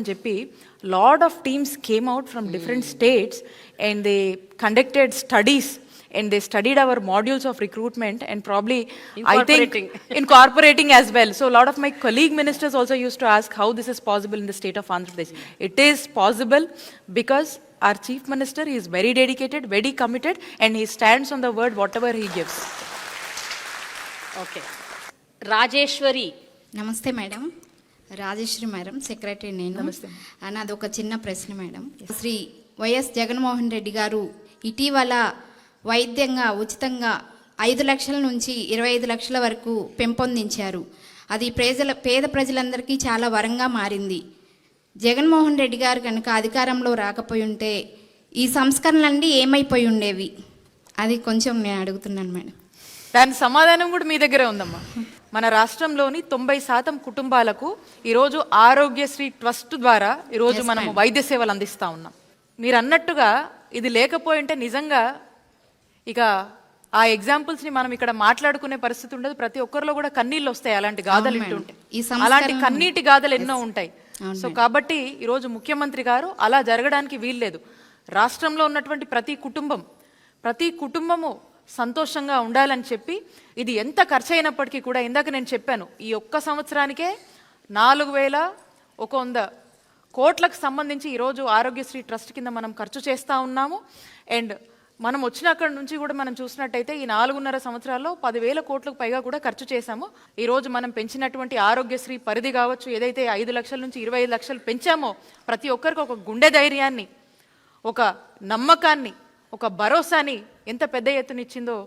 అని చెప్పి lot of teams came out from different states and they conducted studies and they studied our modules of recruitment and probably I think incorporating as well. So a lot of my colleague ministers also used to ask how this is possible in the state of Andhra Pradesh. It is possible because our chief minister he is very dedicated, very committed, and he stands on the word whatever he gives. Okay Rajeshwari నమస్తే madam Rajeshwari madam secretary నేను. నాది ఒక చిన్న ప్రశ్న madam. Shri Y S Jaganmohan Reddy గారు ఇటీవల వైద్యంగా ఉచితంగా ఐదు లక్షల నుంచి ఇరవై ఐదు లక్షల వరకు పెంపొందించారు. అది ప్రజల పేద ప్రజలందరికీ చాలా వరంగా మారింది. జగన్మోహన్ రెడ్డి గారు కనుక అధికారంలో రాకపోయి ఉంటే ఈ సంస్కరణలన్నీ ఏమైపోయి ఉండేవి? అది కొంచెం నేను అడుగుతున్నాను మేడం. దాని సమాధానం కూడా మీ దగ్గరే ఉందమ్మా. మన రాష్ట్రంలోని తొంభై శాతం కుటుంబాలకు ఈరోజు ఆరోగ్యశ్రీ ట్రస్ట్ ద్వారా ఈరోజు మనము. వైద్య సేవలు అందిస్తా ఉన్నాం. మీరు అన్నట్టుగా ఇది లేకపోయి ఉంటే నిజంగా ఇక ఆ ఎగ్జాంపుల్స్ని మనం ఇక్కడ మాట్లాడుకునే పరిస్థితి ఉండదు. ప్రతి ఒక్కరిలో కూడా కన్నీళ్ళు వస్తాయి అలాంటి గాథలు సంస్కరణ- అలాంటి కన్నీటి గాథలు ఎన్నో ఉంటాయి. సో కాబట్టి ఈరోజు ముఖ్యమంత్రి గారు అలా జరగడానికి వీల్లేదు. రాష్ట్రంలో ఉన్నటువంటి ప్రతి కుటుంబం ప్రతి కుటుంబము సంతోషంగా ఉండాలని చెప్పి ఇది ఎంత ఖర్చు అయినప్పటికీ కూడా ఇందాక నేను చెప్పాను ఈ ఒక్క సంవత్సరానికే నాలుగు వేల ఒక వంద కోట్లకు సంబంధించి ఈరోజు ఆరోగ్యశ్రీ ట్రస్ట్ కింద మనం ఖర్చు చేస్తూ ఉన్నాము. అండ్ మనం వచ్చిన అక్కడి నుంచి కూడా మనం చూసినట్టయితే ఈ నాలుగున్నర సంవత్సరాల్లో పదివేల కోట్లకు పైగా కూడా ఖర్చు చేశాము. ఈరోజు మనం పెంచినటువంటి ఆరోగ్యశ్రీ పరిధి కావచ్చు ఏదైతే ఐదు లక్షల నుంచి ఇరవై ఐదు లక్షలు పెంచామో ప్రతి ఒక్కరికి ఒక గుండె ధైర్యాన్ని ఒక నమ్మకాన్ని ఒక భరోసాని ఎంత పెద్ద ఎత్తున ఇచ్చిందో